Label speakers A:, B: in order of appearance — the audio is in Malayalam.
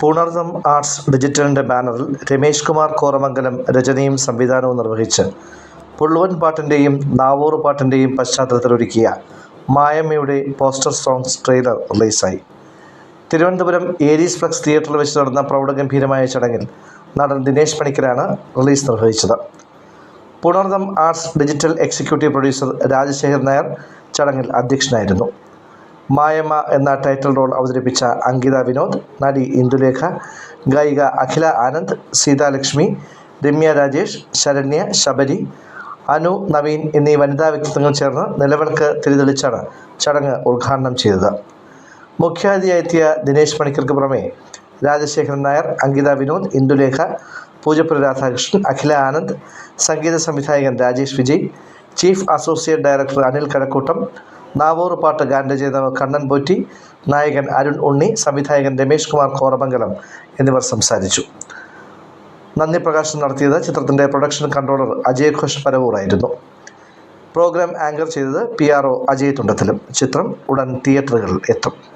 A: പുണർദം ആർട്സ് ഡിജിറ്റലിന്റെ ബാനറിൽ രമേശ് കുമാർ കോറമംഗലം രചനയും സംവിധാനവും നിർവഹിച്ച് പുള്ളുവൻ പാട്ടിന്റെയും നാവൂർ പാട്ടിന്റെയും പശ്ചാത്തലത്തിലൊരുക്കിയ മായമ്മയുടെ പോസ്റ്റർ സോങ്സ് ട്രെയിലർ റിലീസായി. തിരുവനന്തപുരം ഏരീസ് ഫ്ലക്സ് തിയേറ്ററിൽ വെച്ച് നടന്ന പ്രൗഢഗംഭീരമായ ചടങ്ങിൽ നടൻ ദിനേശ് പണിക്കരാണ് റിലീസ് നിർവഹിച്ചത്. Punardam arts digital executive producer Rajasekhar Nair ചടങ്ങിൽ അധ്യക്ഷനായിരുന്നു. മായമ്മ എന്ന ടൈറ്റിൽ റോൾ അവതരിപ്പിച്ച അങ്കിത വിനോദ് നടി ഇന്ദുലേഖ ഗായിക അഖില ആനന്ദ് സീതാലക്ഷ്മി രമ്യ രാജേഷ് ശരണ്യ ശബരി അനു നവീൻ എന്നീ വനിതാ വ്യക്തിത്വങ്ങൾ ചേർന്ന് നിലവിളക്ക് തിരിതെളിച്ചാണ് ചടങ്ങ് ഉദ്ഘാടനം ചെയ്തത്. മുഖ്യാതിഥിയായെത്തിയ ദിനേശ് മണിക്കർക്ക് പുറമെ രാജശേഖരൻ നായർ അങ്കിത വിനോദ് ഇന്ദുലേഖ പൂജപ്പുര രാധാകൃഷ്ണൻ അഖില ആനന്ദ് സംഗീത സംവിധായകൻ Rajesh Vijay chief associate director Anil Kazhakkoottam Navoor പാട്ട് ഗാനരചയിതാവ് കണ്ണൻ പോറ്റി നായകൻ അരുൺ ഉണ്ണി സംവിധായകൻ രമേഷ് കുമാർ കോറമംഗലം എന്നിവർ സംസാരിച്ചു. നന്ദി പ്രകാശനം നടത്തിയത് ചിത്രത്തിന്റെ പ്രൊഡക്ഷൻ കൺട്രോളർ അജയ് ഘോഷ് പരവൂറായിരുന്നു പ്രോഗ്രാം ആങ്കർ ചെയ്തത് പി ആർ ഒ അജയ് തുണ്ടത്തിലും. ചിത്രം ഉടൻ തിയേറ്ററുകളിൽ എത്തും.